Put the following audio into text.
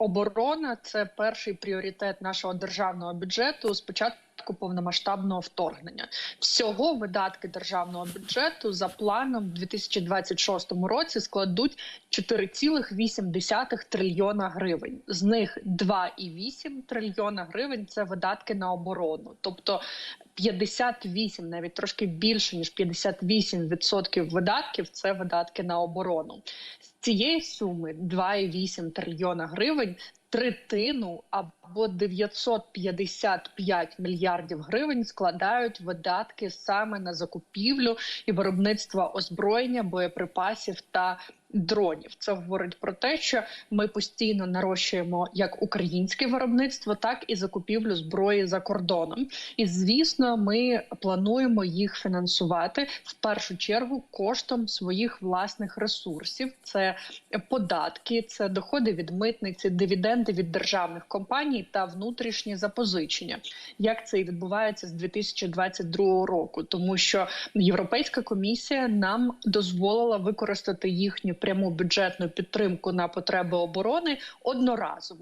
оборона це перший пріоритет нашого державного бюджету. Спочатку повномасштабного вторгнення всього видатки державного бюджету за планом в 2026 році складуть 4,8 трильйона гривень. З них 2,8 трильйона гривень це видатки на оборону, тобто 58, навіть трошки більше ніж 58% видатків це видатки на оборону. Цієї суми 2,8 трильйона гривень. Третину або 955 мільярдів гривень складають видатки саме на закупівлю і виробництво озброєння, боєприпасів та дронів. Це говорить про те, що ми постійно нарощуємо як українське виробництво, так і закупівлю зброї за кордоном. І звісно, ми плануємо їх фінансувати в першу чергу коштом своїх власних ресурсів. Це податки, це доходи від митниці, дивіденди від державних компаній та внутрішні запозичення. Як це і відбувається з 2022 року, тому що Європейська комісія нам дозволила використати їхню пряму бюджетну підтримку на потреби оборони одноразово.